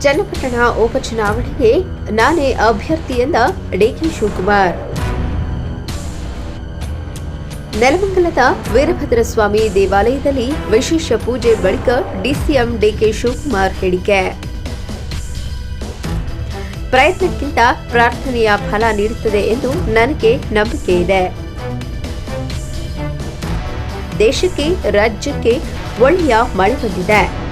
ಚನ್ನಪಟ್ಟಣ ಉಪಚುನಾವಣೆಗೆ ನಾನೇ ಅಭ್ಯರ್ಥಿ ಎಂದ ಡಿಕೆ ಶಿವಕುಮಾರ್. ನೆಲಮಂಗಲದ ವೀರಭದ್ರಸ್ವಾಮಿ ದೇವಾಲಯದಲ್ಲಿ ವಿಶೇಷ ಪೂಜೆ ಬಳಿಕ ಡಿಸಿಎಂ ಡಿಕೆ ಶಿವಕುಮಾರ್ ಹೇಳಿಕೆ. ಪ್ರಯತ್ನಕ್ಕಿಂತ ಪ್ರಾರ್ಥನೆಯ ಫಲ ನೀಡುತ್ತದೆ ಎಂದು ನನಗೆ ನಂಬಿಕೆ ಇದೆ. ದೇಶಕ್ಕೆ, ರಾಜ್ಯಕ್ಕೆ ಒಳ್ಳೆಯ ಮಳೆ ಬಂದಿದೆ.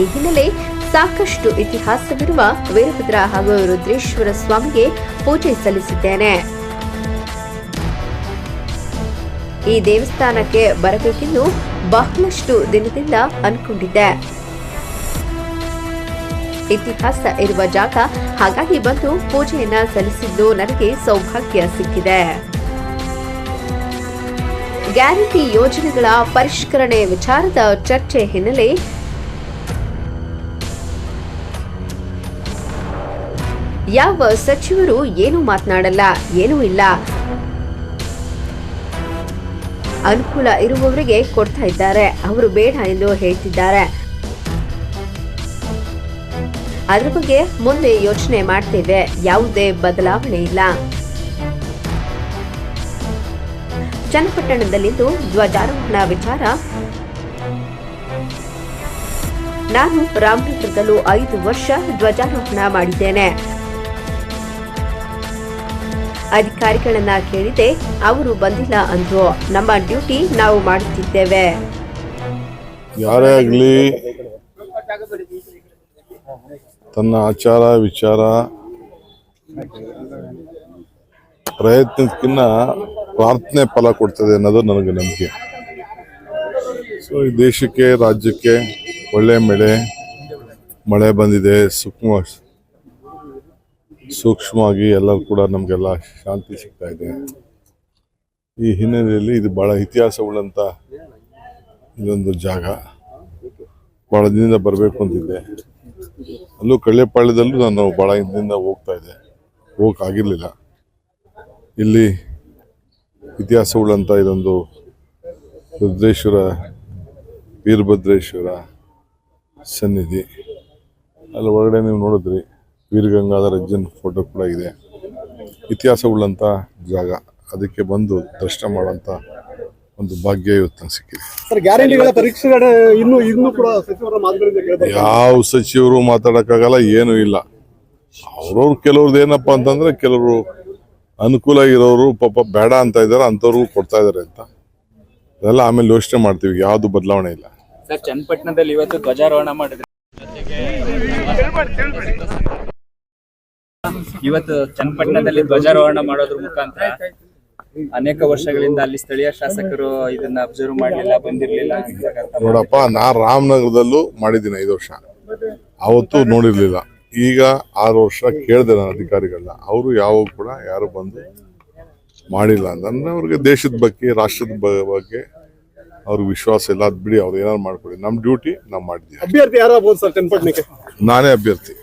ಈ ಹಿನ್ನೆಲೆ ಸಾಕಷ್ಟು ಇತಿಹಾಸವಿರುವ ವೀರಭದ್ರ ಹಾಗೂ ರುದ್ರೇಶ್ವರ ಸ್ವಾಮಿಗೆ ಪೂಜೆ ಸಲ್ಲಿಸಿದ್ದೇನೆ. ಈ ದೇವಸ್ಥಾನಕ್ಕೆ ಬರಬೇಕೆಂದು ಬಹಳಷ್ಟು ದಿನದಿಂದ ಅನ್ಕೊಂಡಿದ್ದೆ. ಇತಿಹಾಸ ಇರುವ ಜಾಗ ಹಾಗಾಗಿ ಬಂದು ಪೂಜೆಯನ್ನ ಸಲ್ಲಿಸಿದ್ದು ನನಗೆ ಸೌಭಾಗ್ಯ ಸಿಕ್ಕಿದೆ. ಗ್ಯಾರಂಟಿ ಯೋಜನೆಗಳ ಪರಿಷ್ಕರಣೆ ವಿಚಾರದ ಚರ್ಚೆ ಹಿನ್ನೆಲೆ ಯಾವ ಸಚಿವರು ಏನು ಮಾತನಾಡಲ್ಲ, ಏನೂ ಇಲ್ಲ. ಅನುಕೂಲ ಇರುವವರಿಗೆ ಕೊಡ್ತಾ ಇದ್ದಾರೆ. ಅವರು ಬೇಡ ಎಂದು ಹೇಳ್ತಿದ್ದಾರೆ. ಅದ್ರ ಬಗ್ಗೆ ಮುಂದೆ ಯೋಚನೆ ಮಾಡ್ತೇವೆ. ಯಾವುದೇ ಬದಲಾವಣೆ ಇಲ್ಲ. ಚನ್ನಪಟ್ಟಣದಲ್ಲಿಂದು ಧ್ವಜಾರೋಹಣ ವಿಚಾರ. ನಾನು ರಾಮನಗರದಲ್ಲೂ ಐದು ವರ್ಷ ಧ್ವಜಾರೋಹಣ ಮಾಡಿದ್ದೇನೆ. ಅಧಿಕಾರಿಗಳನ್ನ ಕೇಳಿದೆ. ಅವರು ಬಂದಿಲ್ಲ ಅಂದ್ರು. ನಮ್ಮ ಡ್ಯೂಟಿ ನಾವು ಮಾಡುತ್ತಿದ್ದೇವೆ. ಯಾರೇ ಆಗಲಿ, ತನ್ನ ಆಚಾರ, ವಿಚಾರ ಪ್ರಯತ್ನಕ್ಕಿನ್ನ ಪ್ರಾರ್ಥನೆ ಫಲ ಕೊಡ್ತದೆ ಅನ್ನೋದು ನನಗೆ ನಂಬಿಕೆ. ಸೊ ಈ ದೇಶಕ್ಕೆ, ರಾಜ್ಯಕ್ಕೆ ಒಳ್ಳೆ ಮಳೆ ಮಳೆ ಬಂದಿದೆ. ಸೂಕ್ಷ್ಮ ಸೂಕ್ಷ್ಮವಾಗಿ ಎಲ್ಲರೂ ಕೂಡ ನಮಗೆಲ್ಲ ಶಾಂತಿ ಸಿಗ್ತಾ ಇದೆ. ಈ ಹಿನ್ನೆಲೆಯಲ್ಲಿ ಇದು ಬಹಳ ಇತಿಹಾಸವುಳ್ಳಂಥ ಇದೊಂದು ಜಾಗ. ಭಾಳ ದಿನದಿಂದ ಬರಬೇಕು ಅಂತಿದ್ದೆ ಅಲ್ಲೂ ಕಳ್ಳೆಪಾಳ್ಯದಲ್ಲೂ ನಾನು ಭಾಳ ಹಿಂದಿಂದ ಹೋಗ್ತಾ ಇದ್ದೆ. ಹೋಗಕ್ಕಾಗಿರ್ಲಿಲ್ಲ ಇಲ್ಲಿ ಇತಿಹಾಸ ಉಳ್ಳಂಥ ಇದೊಂದು ರುದ್ರೇಶ್ವರ, ವೀರಭದ್ರೇಶ್ವರ ಸನ್ನಿಧಿ. ಅಲ್ಲಿ ಒಳಗಡೆ ನೀವು ನೋಡಿದ್ರಿ. ವೀರಗಂಗಾಧರ ಅಜ್ಜನ್ ಫೋಟೋ ಕೂಡ ಇದೆ. ಇತಿಹಾಸವುಳ್ಳಂಥ ಜಾಗ. ಅದಕ್ಕೆ ಬಂದು ದರ್ಶನ ಮಾಡೋಂಥ ಒಂದು ಭಾಗ್ಯ ಇವತ್ತು ನಂಗೆ ಸಿಕ್ಕಿದೆ. ಸರ್ ಗ್ಯಾರಂಟಿಗಳ ಪರೀಕ್ಷೆಗಳ ಇನ್ನು ಇನ್ನು ಕೂಡ ಸಚಿವರ ಮಾತುಗಳಿಂದ ಕೇಳ್ತಾರೆ ಯಾವ ಸಚಿವರು ಮಾತಾಡೋಕ್ಕಾಗಲ್ಲ ಏನೂ ಇಲ್ಲ. ಅವ್ರವ್ರು ಕೆಲವ್ರದ್ದು ಏನಪ್ಪ ಅಂತಂದ್ರೆ ಕೆಲವರು ಅನುಕೂಲ ಇರೋರು ಪಾಪ ಬೇಡ ಅಂತ ಇದ್ದಾರೆ ಅಂಥವ್ರಿಗೂ ಕೊಡ್ತಾ ಇದ್ದಾರೆ ಅಂತ. ಅದೆಲ್ಲ ಆಮೇಲೆ ಯೋಚನೆ ಮಾಡ್ತೀವಿ ಯಾವುದು ಬದಲಾವಣೆ ಇಲ್ಲ. ಸರ್ ಚನ್ನಪಟ್ಟಣದಲ್ಲಿ ಇವತ್ತು ಧ್ವಜಾರೋಹಣ ಮಾಡಿದ್ರೆ. ಇವತ್ತು ಚನ್ನಪಟ್ಟಣದಲ್ಲಿ ಧ್ವಜಾರೋಹಣ ಮಾಡೋದ್ರ ಮುಖಾಂತರ ಅನೇಕ ವರ್ಷಗಳಿಂದ ಅಲ್ಲಿ ಸ್ಥಳೀಯ ಶಾಸಕರು ಇದನ್ನ ಅಬ್ಸರ್ವ್ ಮಾಡಲಿಲ್ಲ ಬಂದಿರ್ಲಿಲ್ಲ. ನೋಡಪ್ಪ ನಾ ರಾಮನಗರದಲ್ಲೂ ಮಾಡಿದ್ದೀನಿ ಐದು ವರ್ಷ. ಅವತ್ತು ನೋಡಿರ್ಲಿಲ್ಲ. ಈಗ ಆರು ವರ್ಷ ಕೇಳಿದೆ ನಾನು ಅಧಿಕಾರಿಗಳನ್ನ. ಅವರು ಯಾವ ಕೂಡ ಯಾರು ಬಂದು ಮಾಡಿಲ್ಲ. ಅಂದ್ರೆ ಅವ್ರಿಗೆ ದೇಶದ ಬಗ್ಗೆ ರಾಷ್ಟ್ರದ ಬಗ್ಗೆ ಅವ್ರಿಗೆ ವಿಶ್ವಾಸ ಇಲ್ಲ. ಅದ್ ಬಿಡಿ ಅವ್ರು ಏನಾರು ಮಾಡ್ಕೊಡಿ. ನಮ್ಮ ಡ್ಯೂಟಿ ನಾವು ಮಾಡಿದ್ದೀವಿ. ಅಭ್ಯರ್ಥಿ ಯಾರು ಸರ್ ಚನ್ನಪಟ್ಟಣಕ್ಕೆ? ನಾನೇ ಅಭ್ಯರ್ಥಿ.